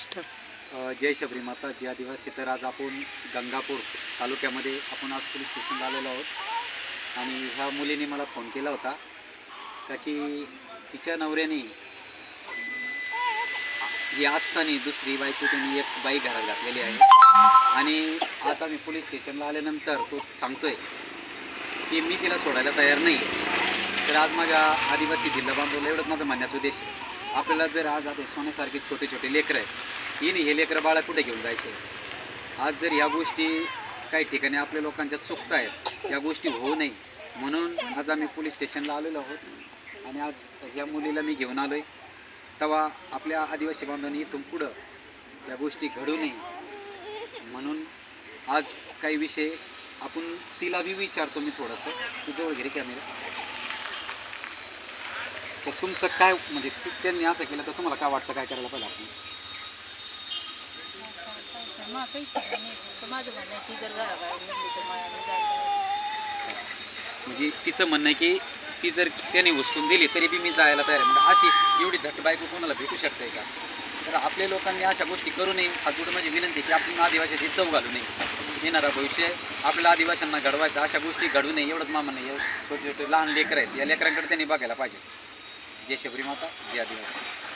अ, जय शबरी माता जय आदिवासी तर आज आपण गंगापूर तालुक्यामध्ये आपण आज पोलीस स्टेशनला आलेलो आहोत. आणि ह्या मुलीने मला फोन केला होता. का की तिच्या नवऱ्याने ही असताना दुसरी बायको त्यांनी एक बाई घरात घातलेली आहे. आणि आज आम्ही पोलीस स्टेशनला आल्यानंतर तो सांगतोय की मी तिला सोडायला तयार नाही. तर आज माझ्या आदिवासी जिल्हा बांधवला एवढंच माझं म्हणण्याचा उद्देश आहे. आपल्याला जर आज आता सोन्यासारखे छोटे छोटे लेकरं आहेत नाही हे लेकरं बाळा कुठे घेऊन जायचे? आज जर या गोष्टी काही ठिकाणी आपल्या लोकांच्या चुकत आहेत या गोष्टी होऊ नये. म्हणून आज आम्ही पोलीस स्टेशनला आलेलो आहोत आणि आज ह्या मुलीला मी घेऊन आलो आहे तेव्हा आपल्या आदिवासी बांधवांनी इथून पुढं या गोष्टी घडू नये. म्हणून आज काही विषय आपण तिला बी विचारतो मी थोडंसं. तू जवळ कॅमेरा. तर तुमचं काय म्हणजे त्यांनी असं केलं तर तुम्हाला काय वाटतं काय करायला पाहिजे आपण? मग नाही फक्त माझं म्हणणं आहे की जर घराबाहेर निघली तर मला म्हणजे तिचं म्हणणं आहे की ती जर त्याने उचलून दिली तरी बी मी जायला तयार आहे. म्हणजे अशी एवढी धट बायको कोणाला भेटू शकते का? तर आपल्या लोकांनी अशा गोष्टी करू नये. अजून माझी विनंती आहे की आपण आदिवासीची चव घालू नये. येणारा भविष्य आपल्या आदिवासींना घडवायचं अशा गोष्टी घडू नये. एवढंच मामा नाही छोटे छोटे लहान लेकरं आहेत या लेकरांकडे त्यांनी बघायला पाहिजे. जय शबरी माता जय आदिवासी